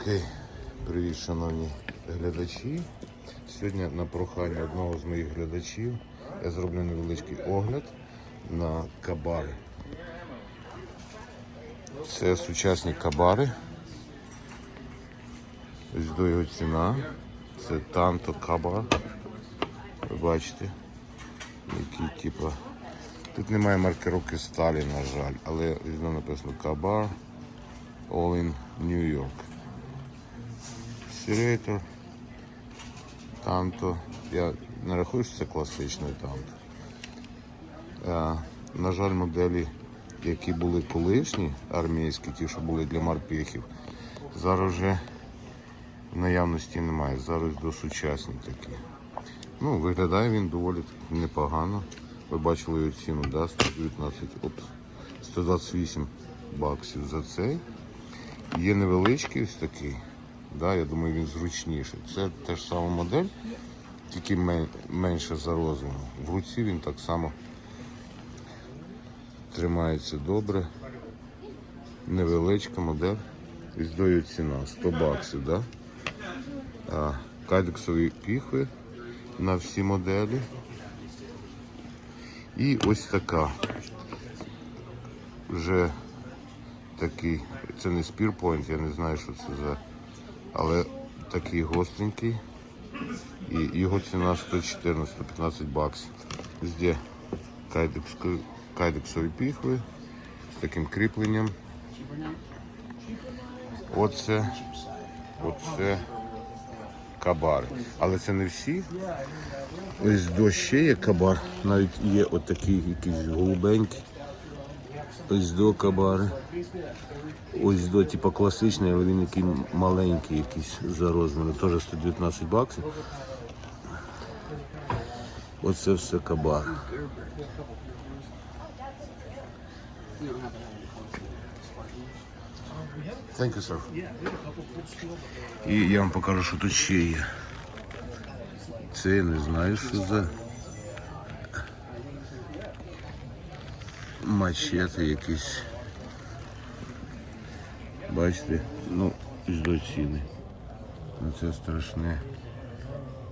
Окей, привіт, шановні глядачі. Сьогодні на прохання одного з моїх глядачів я зроблю невеличкий огляд на кабари. Це сучасні кабари. Ось до його ціна. Це танто кабар. Ви бачите, які типу. Тут немає маркировки сталі, на жаль, але написано кабар All in New York. Сірейтор, танто. Я не рахую, що це класичний танто. Е, на жаль, моделі, які були колишні, армійські, ті, що були для морпехів, зараз вже наявності немає. Зараз до сучасні такі. Ну, виглядає він доволі непогано. Ви бачили його ціну, да? 119, опс, 128 баксів за цей. Є невеличкий ось такий. Да, я думаю, він зручніший. Це та ж сама модель, тільки менше за розміром. В руці він так само тримається добре. Невеличка модель. І здою ціна 100 баксів. Да? Кадексові піхви на всі моделі. І ось така. Вже такий, це не спірпойнт, я не знаю, що це за. Але такий гостренький. І його ціна 114-115 баксів. Де кайдексові, кайдексові піхви з таким кріпленням. Оце, оце кабари. Але це не всі. Ось до ще є кабар. Навіть є отакий якийсь голубенький. Ось до кабари. Ось до, типу класичний, але він який маленький якийсь за розміром. Теж 119 баксів. Оце все кабар. Thank you, sir. І я вам покажу, що тут ще є. Це я не знаю, що за мачети якісь. Бачите, ну, із до. Ну це страшне.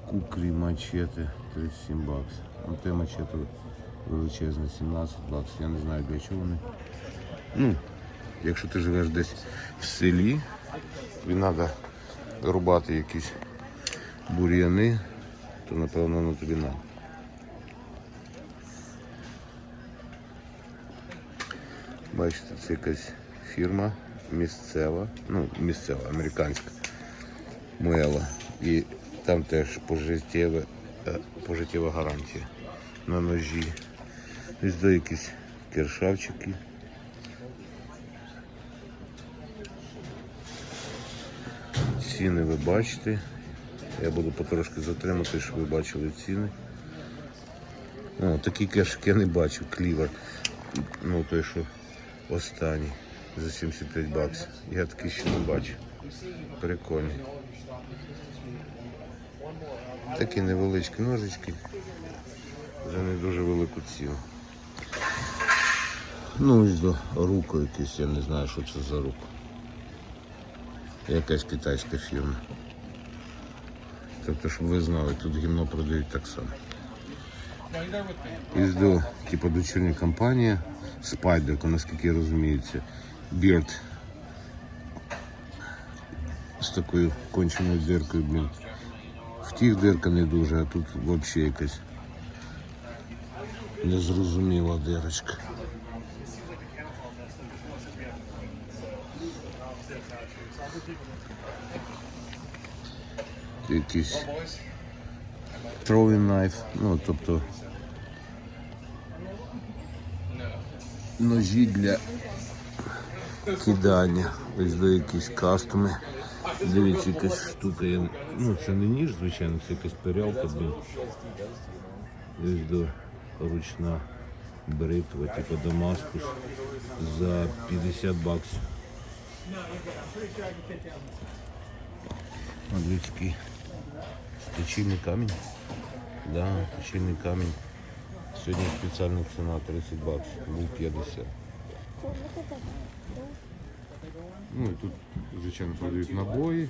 Кукрі мачети 37 баксів. Ну те мачете величезне 17 баксів. Я не знаю для чого вони. Ну, якщо ти живеш десь в селі, тобі треба рубати якісь бур'яни, то напевно воно тобі надо. Бачите, це якась фірма місцева, ну, місцева, американська Муела. І там теж пожиттєва, е, пожиттєва гарантія на ножі. Ось до якісь кершавчики. Ціни ви бачите. Я буду потрошки затримати, щоб ви бачили ціни. О, такі кешик я не бачив, клівер. Ну той, що останній за 75 баксів. Я такий ще не бачив. Прикольний. Такі невеличкі ножички. За не дуже велику ціну. Ну ось до руку якийсь, я не знаю, що це за руку. Якась китайська фірма. Тобто, щоб ви знали, тут гімно продають так само. Іздо, типу, дочірня компанія Spider, наскільки я розумію, це Beard з такою конченою диркою, блін. В тих дирка не дуже, а тут взагалі якась незрозуміла дирочка. Якийсь throwing knife, ну тобто ножі для кидання. Ось до якісь кастоми. Дивіться, якась штука. Я... Ну це не ніж, звичайно, це якась перялка, блін. Ось до ручна бритва, типу Дамаскус за 50 баксів. Який точильний камінь. Да, точильний камінь. Сьогодні спеціальна ціна 30 баксів, був 50. Ну і тут, звичайно, продають набої,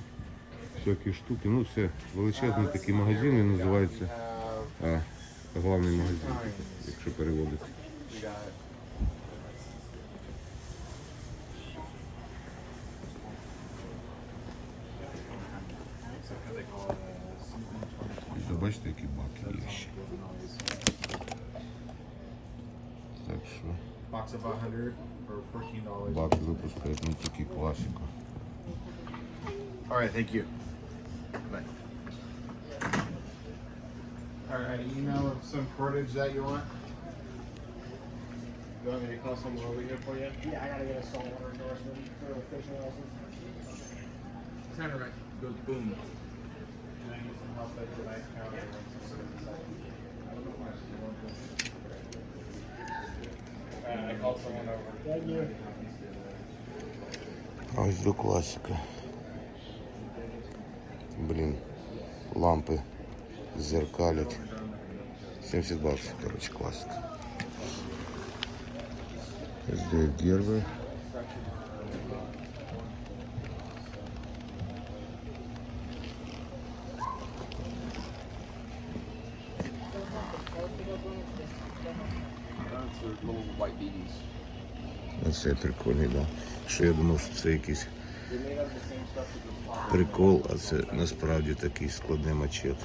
всякі штуки. Ну, це величезний такий магазин, він називається а, главний магазин, якщо переводити. Бачите, які баки є ще. Так що Box of 100 for fourteen dollars. баки випускають не тільки класику. All right, thank you. Bye. All right, email of some cordage that you want. You want me to call someone over here for you? Yeah, I gotta get a saltwater endorsement for a fishing license. Center right goes boom. Can I need some help at the nice counter? Uh, I called someone over. Thank you. А ось до класика. Блін, лампи зеркалять. 70 баксів, коротше, класика. Здесь little white beans. Оце прикольний, да. Що я думав, що це якийсь прикол, а це насправді такий складний мачет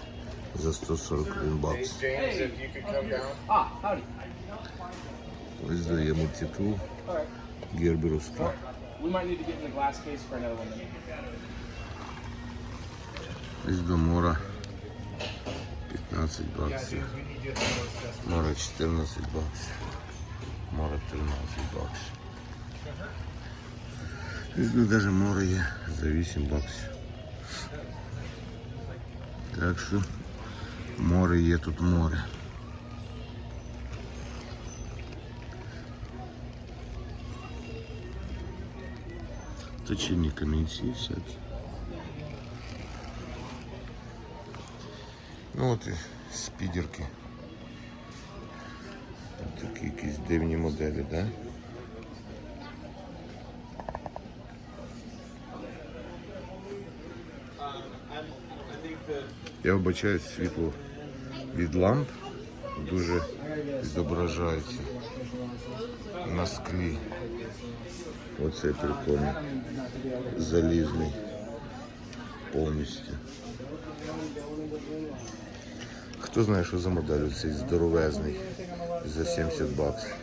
за 141 бакс. James, if you could come down. 15 баксів. we need you at the most desk. Мора 14 баксів. Мора 13 баксів. Візьму навіть море є за 8 баксів. Так що море є тут море. Точильні камінці всякі. Ну от і спідерки. Такі якісь дивні моделі, да? Я вбачаю світло від ламп дуже відображається на склі. Оце прикольно. Залізний повністю. Хто знає, що за модель цей здоровезний за 70 баксів.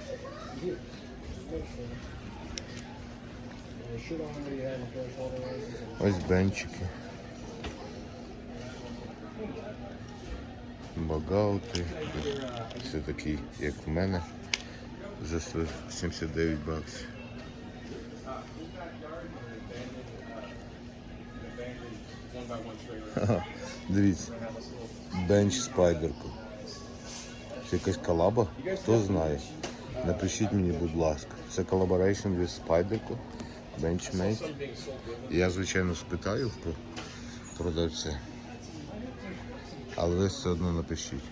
Should already have a freshwater license. Ось бенчики. Багаути. Це такий, як в мене, за 179 баксів. Дивіться. Бенч спайдерку. Це якась колаба? Хто знає? Напишіть мені, будь ласка. Це collaboration with спайдерку. Benchmade. Я, звичайно, спитаю про продавця. Але ви все одно напишіть.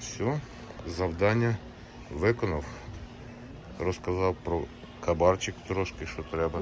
Все, завдання виконав. Розказав про кабарчик трошки, що треба.